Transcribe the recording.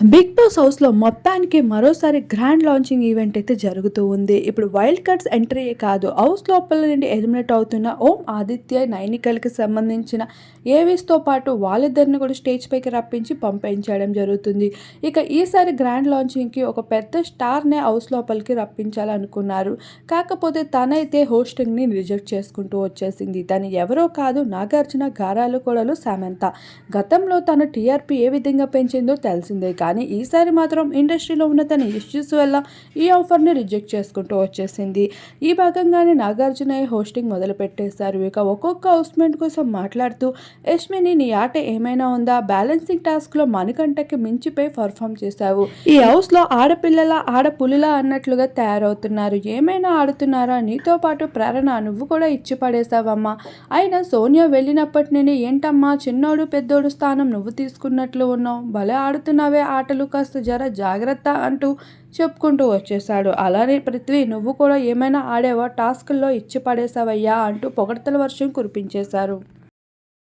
Big boss హౌస్లో మొత్తానికి మరోసారి గ్రాండ్ లాంచింగ్ ఈవెంట్ అయితే జరుగుతూ ఉంది. ఇప్పుడు వైల్డ్ కార్డ్స్ ఎంట్రీ కాదు హౌస్ లోపల నుండి ఎలిమినేట్ అవుతున్న ఓం ఆదిత్య నైనికల్కి సంబంధించిన ఏవీస్తో పాటు వాళ్ళిద్దరిని కూడా స్టేజ్ పైకి రప్పించి పంపించడం జరుగుతుంది. ఇక ఈసారి గ్రాండ్ లాంచింగ్కి ఒక పెద్ద స్టార్నే హౌస్ లోపలికి రప్పించాలనుకున్నారు. కాకపోతే తనైతే హోస్టింగ్ని రిజెక్ట్ చేసుకుంటూ వచ్చేసింది. తను ఎవరో కాదు నాగార్జున గారాలు కొడలు సమంత. గతంలో తన టీఆర్పీ ఏ విధంగా పెంచిందో తెలిసిందే కానీ ఈసారి మాత్రం ఇండస్ట్రీలో ఉన్న తన ఇష్యూస్ వల్ల ఈ ఆఫర్ని రిజెక్ట్ చేసుకుంటూ వచ్చేసింది. ఈ భాగంగానే నాగార్జున హోస్టింగ్ మొదలుపెట్టేశారు. ఇక ఒక్కొక్క హౌస్మెంట్ కోసం మాట్లాడుతూ యష్మిని నీ ఆట ఏమైనా ఉందా? బ్యాలెన్సింగ్ టాస్క్లో మణికంటకి మించిపోయి పర్ఫామ్ చేశావు. ఈ హౌస్లో ఆడపిల్లల ఆడపులిలా అన్నట్లుగా తయారవుతున్నారు. ఏమైనా ఆడుతున్నారా? నీతో పాటు ప్రేరణ నువ్వు కూడా ఇచ్చి పడేశావమ్మా. అయినా సోనియా వెళ్ళినప్పటి నుండి ఏంటమ్మా చిన్నోడు పెద్దోడు స్థానం నువ్వు తీసుకున్నట్లు ఉన్నావు. భలే ఆడుతున్నావే ఆటలు కాస్త జర జాగ్రత్త అంటూ చెప్పుకుంటూ వచ్చేశాడు. అలానే పృథ్వీ నువ్వు కూడా ఏమైనా ఆడేవా? టాస్క్ల్లో ఇచ్చి పడేశావయ్యా అంటూ పొగడ్తల వర్షం కురిపించేశారు.